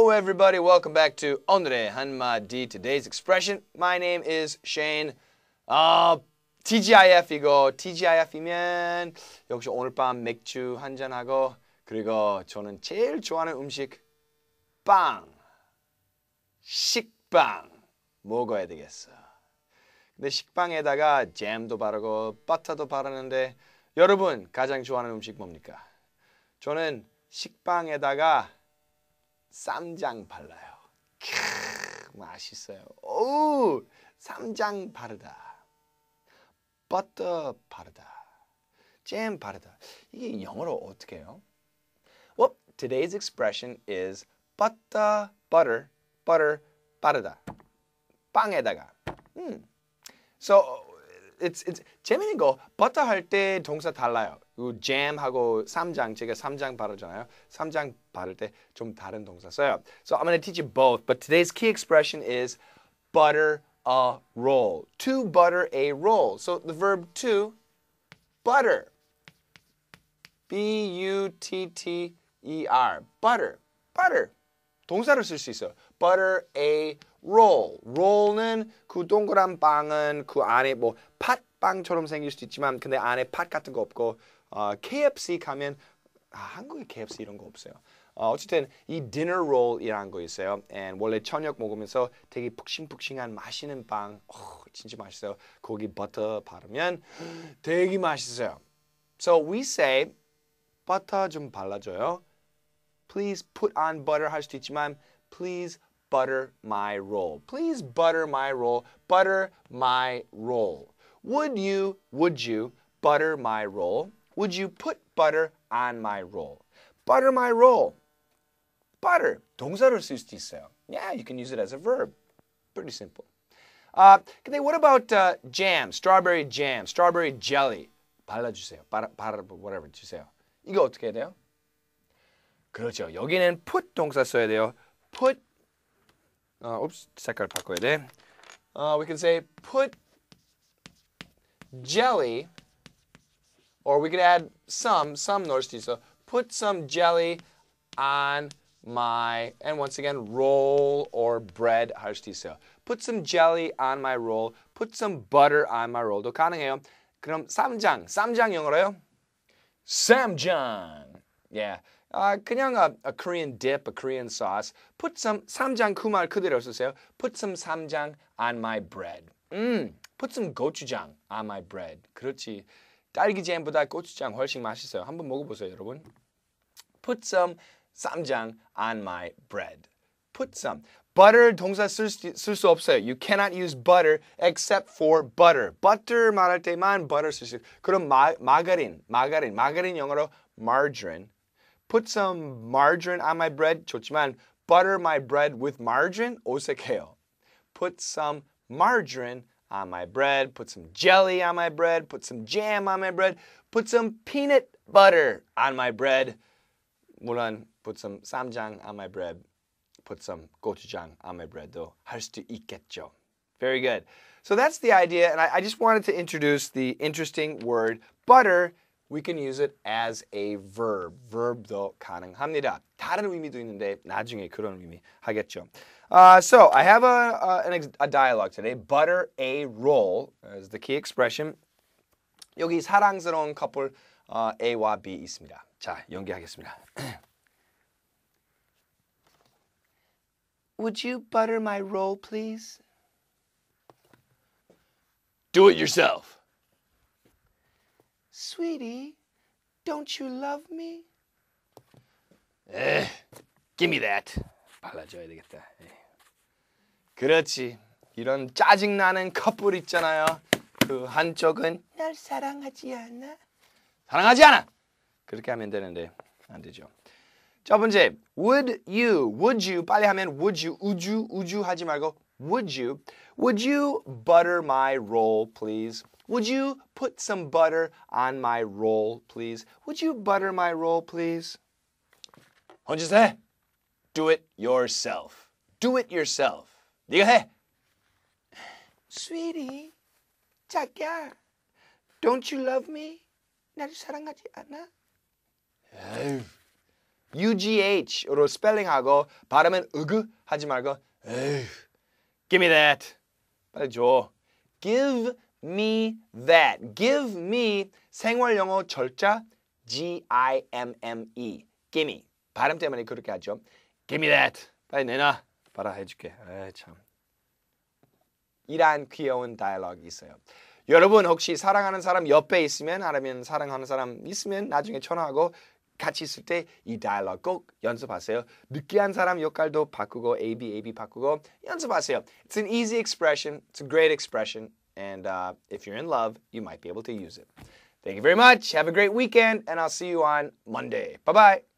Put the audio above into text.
Hello, everybody. Welcome back to 오늘의 한마디. Today's expression. My name is Shane. 아, TGIF이고 TGIF이면 역시 오늘 밤 맥주 한잔 하고 그리고 저는 제일 좋아하는 음식 빵, 식빵 먹어야 되겠어. 근데 식빵에다가 잼도 바르고 버터도 바르는데 여러분 가장 좋아하는 음식 뭡니까? 저는 식빵에다가 쌈장 발라요. 캬, 맛있어요. 오, 쌈장 바르다. 버터 바르다. 잼 바르다. 이게 영어로 어떻게 해요? Well, today's expression is butter, butter, butter, 바르다. 빵에다가. 음. So it's it's 재밌는 거 버터 할 때 동사 달라요. 그 잼하고 쌈장 제가 쌈장 바르잖아요. 쌈장 바를 때 좀 다른 동사 써요. So I'm going to teach you both, but today's key expression is butter a roll. To butter a roll. So the verb to butter. B U T T E R. butter. butter. 동사를 쓸 수 있어요. butter a roll. roll는 그 동그란 빵은 그 안에 뭐 팥 빵처럼 생길 수도 있지만 근데 안에 팥 같은 거 없고 어, KFC 가면 아, 한국에 KFC 이런 거 없어요. 어, 어쨌든 이 dinner roll이라는 거 있어요. And 원래 저녁 먹으면서 되게 푹신푹신한 맛있는 빵, 어, 진짜 맛있어요. 거기 버터 바르면 되게 맛있어요. So we say 버터 좀 발라줘요. Please put on butter 할 수도 있지만 please butter my roll. Please butter my roll. Butter my roll. Would you, would you butter my roll? Would you put butter on my roll? Butter my roll. Butter. 동사를 쓸 수도 있어요. Yeah, you can use it as a verb. Pretty simple. Uh, 근데 what about uh, jam, strawberry jam, strawberry jelly? 발라주세요. 바라, 바라, whatever 주세요. 이거 어떻게 해야 돼요? 그렇죠. 여기는 put 동사 써야 돼요. put 어, oops, 색깔 바꿔야 돼. Uh, we can say put jelly or we could add some, some 넣을 수도 있어. Put some jelly on my, and once again, roll or bread 할 수도 있어요. Put some jelly on my roll. Put some butter on my roll도 가능해요. 그럼 쌈장, 쌈장 영어로요? 쌈장. Yeah. 아, 그냥 a, a Korean dip, a Korean sauce. Put some 쌈장 그 말 그대로 쓰세요. Put some 쌈장 on my bread. 음, put some 고추장 on my bread. 그렇지. 딸기 잼보다 고추장 훨씬 맛있어요. 한번 먹어보세요, 여러분. Put some 쌈장 on my bread. Put some. butter 동사 쓸수 없어요. You cannot use butter except for butter. butter 말할 때만 butter 쓸 수 있어요. 그럼 마, 마가린, 마가린, 마가린 영어로 margarine. Put some margarine on my bread 좋지만 butter my bread with margarine 어색해요. Put some margarine on my bread. Put some jelly on my bread. Put some jam on my bread. Put some peanut butter on my bread. 물론 put some 쌈장 on my bread. Put some gochujang on my bread도 할 수도 있겠죠. Very good. So that's the idea, and I, I just wanted to introduce the interesting word butter we can use it as a verb. verb도 가능합니다. 다른 의미도 있는데 나중에 그런 의미 하겠죠. Uh, so I have a, a, an, a dialogue today. Butter a roll is the key expression. 여기 사랑스러운 커플 uh, A와 B 있습니다. 자, 연기하겠습니다. Would you butter my roll, please? Do it yourself. Sweetie, don't you love me? 에, give me that. 발라줘야 되겠다. 에. 그렇지. 이런 짜증나는 커플 있잖아요. 그 한쪽은 날 사랑하지 않아. 사랑하지 않아. 그렇게 하면 되는데 안 되죠. 첫 번째, would you, would you 빨리 하면 would you, would you 하지 말고 would you, would you butter my roll, please? Would you put some butter on my roll, please? Would you butter my roll, please? 혼자 해. Do it yourself. Do it yourself. 네가 해. Sweetie, 자기야, don't you love me? 나를 사랑하지 않아? 에휴, UGH로 스펠링하고 발음은 으그 하지 말고 에휴, give me that. 빨리 줘. give me that. give me 생활 영어 절자 G I M M E. gimme. 발음 때문에 그렇게 하죠. give me that. 빨리 내놔. 봐라 해줄게. 에이 참. 이란 귀여운 다이얼로그 있어요. 여러분 혹시 사랑하는 사람 옆에 있으면 아니면 사랑하는 사람 있으면 나중에 전화하고 같이 있을 때 이 다이얼로그 꼭 연습하세요. 느끼한 사람 역할도 바꾸고 A B A B 바꾸고 연습하세요. It's an easy expression. It's a great expression. And uh, if you're in love, you might be able to use it. Thank you very much. Have a great weekend, and I'll see you on Monday. Bye bye.